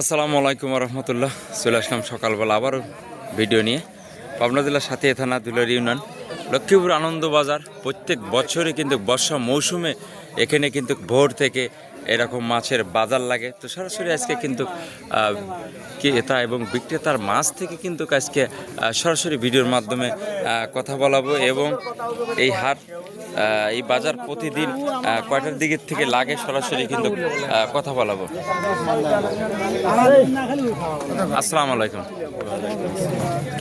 আসসালামু আলাইকুম রহমতুল্লাহ চলে আসলাম সকালবেলা আবারও ভিডিও নিয়ে। পাবনা জেলার সাথে থানা দুলার ইউনিয়ন। লক্ষ্মীপুর আনন্দবাজার, প্রত্যেক বছরই কিন্তু বর্ষা মৌসুমে এখানে কিন্তু ভোর থেকে এরকম মাছের বাজার লাগে। তো সরাসরি আজকে কিন্তু ক্রেতা এবং বিক্রেতার মাছ থেকে কিন্তু আজকে সরাসরি ভিডিওর মাধ্যমে কথা বলাবো এবং এই হাট এই বাজার প্রতিদিন কয়টার দিকের থেকে লাগে সরাসরি কিন্তু কথা বলাবো। আসসালামু আলাইকুম।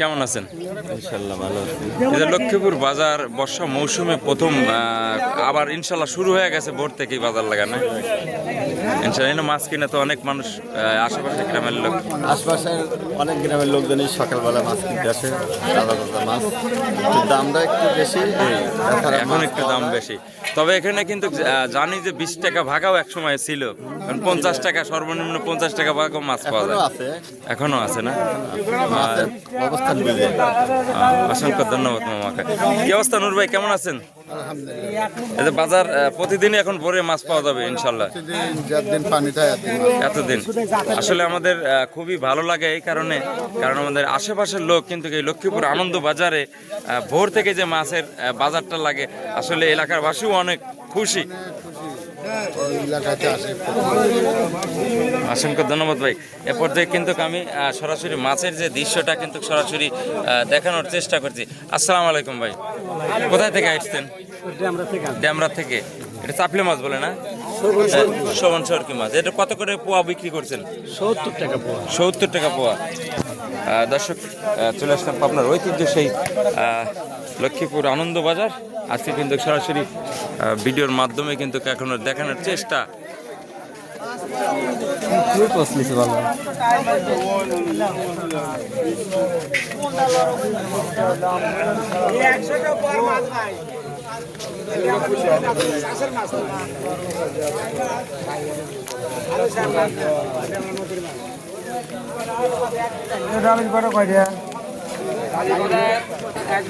কেমন আছেন? ইনশাল্লাহ ভালো আছি। লক্ষ্মীপুর বাজার বর্ষা মৌসুমে প্রথম আহ, আবার ইনশাল্লাহ শুরু হয়ে গেছে ভোর থেকেই বাজার লাগানো। ইনশাল্লাহ মাছ কিনে তো অনেক মানুষ আশেপাশে গ্রামের লোক। আশপাশের অনেক গ্রামের লোকজনই সকালবেলা মাছ কিনতে আসে তাজা তাজা মাছ। দামটা একটু বেশি এখন একটু দাম বেশি। তবে এখানে কিন্তু জানি যে বিশ টাকা ভাগাও এক সময় ছিল। পঞ্চাশ টাকা সর্বনিম্ন পঞ্চাশ টাকা ভাগাও মাছ পাওয়া এখনও যায় আছে এখনও আছে। না অবস্থান অসংখ্য ধন্যবাদ মামাকে। কি অবস্থা নূর ভাই কেমন আছেন? বাজার প্রতিদিনই এখন ভোরে মাছ পাওয়া যাবে ইনশাল্লাহ। দিন পানিটা এতদিন। আসলে আমাদের খুবই ভালো লাগে এই কারণে কারণ আমাদের আশেপাশের লোক কিন্তু এই লক্ষ্মীপুর আনন্দ বাজারে ভোর থেকে যে মাছের বাজারটা লাগে আসলে এলাকার বাসীও অনেক খুশি। অসংখ্য ধন্যবাদ ভাই। এ পর্যায়ে কিন্তু আমি সরাসরি মাছের যে দৃশ্যটা কিন্তু সরাসরি দেখানোর চেষ্টা করছি। আসসালামু আলাইকুম ভাই। কোথায় থেকে আসছেন? ড্যামরা থেকে এটা চাপলে মাছ বলে না? শোভন সরকি মাছ। এটা কত করে পোয়া বিক্রি করছেন? সত্তর টাকা পোয়া। সত্তর টাকা পোয়া। দর্শক আহ, চলে আসলাম আপনার ঐতিহ্য সেই আহ, লক্ষ্মীপুর আনন্দ বাজার। আজকে কিন্তু সরাসরি ভিডিওর মাধ্যমে কিন্তু এখন দেখানোর চেষ্টা।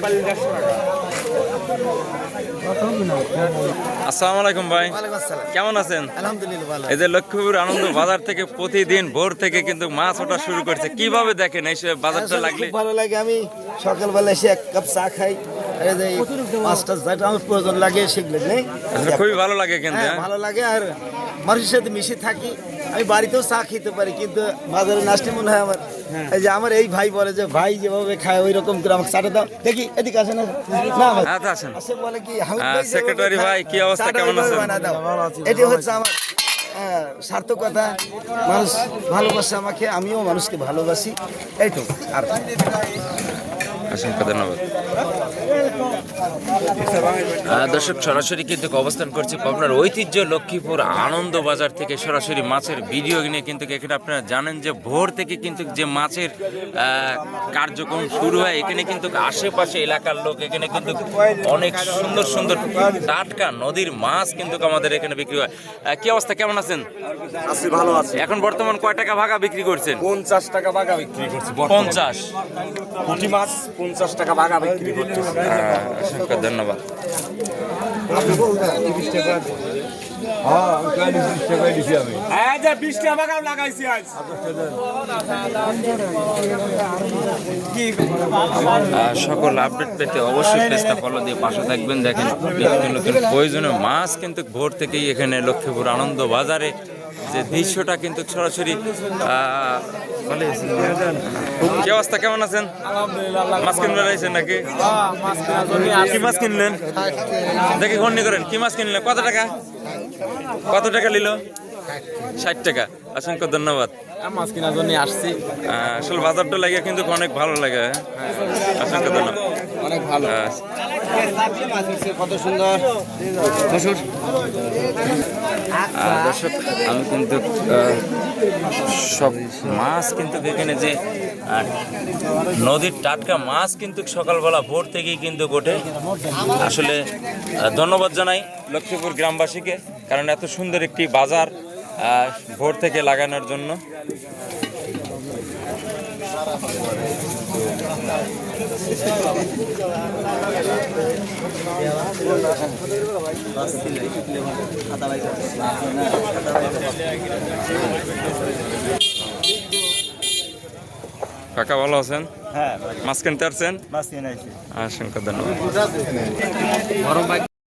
ভালো আসসালামু আলাইকুম ভাই। কেমন আছেন? এই যে লক্ষ্মীপুর আনন্দ বাজার থেকে প্রতিদিন ভোর থেকে কিন্তু মাছ ওঠা শুরু করছে। কীভাবে দেখেন এই বাজারটা লাগলে? ভালো লাগে, আমি সকালবেলা এসে এক কাপ চা খাই। এই যে মাছটা আমার প্রয়োজন লাগে সেগুলো নেই। খুবই ভালো লাগে কিন্তু হ্যাঁ হ্যাঁ? ভালো লাগে আর মানুষের সাথে মিশে থাকি। আমি বাড়িতেও চা খেতে পারি কিন্তু বাজারে নাচতে মনে হয় আমার এই যে আমার এই ভাই বলে যে ভাই যেভাবে খায় ওই রকম করে আমাকে চাটা দাও। দেখি এদিকে আসে না না ভাই। আচ্ছা আসে বলে কি হ্যাঁ, ভাই কি অবস্থা, কেমন আছেন? এটি হচ্ছে আমার হ্যাঁ, সার্থকতা। মানুষ ভালোবাসে আমাকে আমিও মানুষকে ভালোবাসি। এইটুকু আর। অসংখ্য ধন্যবাদ। দর্শক সরাসরি কিন্তু অবস্থান করছি পাবনার ঐতিহ্য লক্ষ্মীপুর আনন্দ বাজার থেকে সরাসরি মাছের ভিডিও নিয়ে। কিন্তু এখানে আপনারা জানেন যে ভোর থেকে কিন্তু যে মাছের কার্যক্রম শুরু হয় এখানে কিন্তু আশেপাশে এলাকার লোক এখানে কিন্তু অনেক সুন্দর সুন্দর টাটকা নদীর মাছ কিন্তু আমাদের এখানে বিক্রি হয়। কি অবস্থা? কেমন আছেন? আছি ভালো আছি। এখন বর্তমান কয় টাকা ভাগা বিক্রি করছেন? পঞ্চাশ টাকা বাগা বিক্রি করছি পঞ্চাশ। পুঁটি মাছ পঞ্চাশ টাকা বাগা বিক্রি করছি অসংখ্য ধন্যবাদ। হ্যাঁ আজ। আহ, সকল আপডেট পেতে অবশ্যই পেজটা ফলো দিয়ে পাশে থাকবেন। দেখেন নিত্য নতুন প্রয়োজনীয় মাছ কিন্তু ভোর থেকেই এখানে লক্ষ্মীপুর আনন্দ বাজারে যে দৃশ্যটা কিন্তু সরাসরি কি অবস্থা কেমন আছেন? মাছ আইছেন নাকি? কি মাছ কিনলেন? দেখি ঘন্নি করেন কি মাছ কিনলেন? কত টাকা? কত টাকা নিল? ষাট টাকা। অসংখ্য ধন্যবাদ। মাছ কেনার জন্য আসছি। আসলে বাজারটা লাগে কিন্তু অনেক ভালো লাগে হ্যাঁ? অসংখ্য ধন্যবাদ। অনেক ভালো। কত সুন্দর। দর্শক আমি কিন্তু সব মাছ কিন্তু এখানে যে নদীর টাটকা মাছ কিন্তু সকালবেলা ভোর থেকেই কিন্তু ওঠে। আসলে ধন্যবাদ জানাই লক্ষ্মীপুর গ্রামবাসীকে কারণ এত সুন্দর একটি বাজার ভোর থেকে লাগানোর জন্য। কাকা ভালো আছেন? হ্যাঁ মাছ কিনতে আইছি অসংখ্য ধন্যবাদ।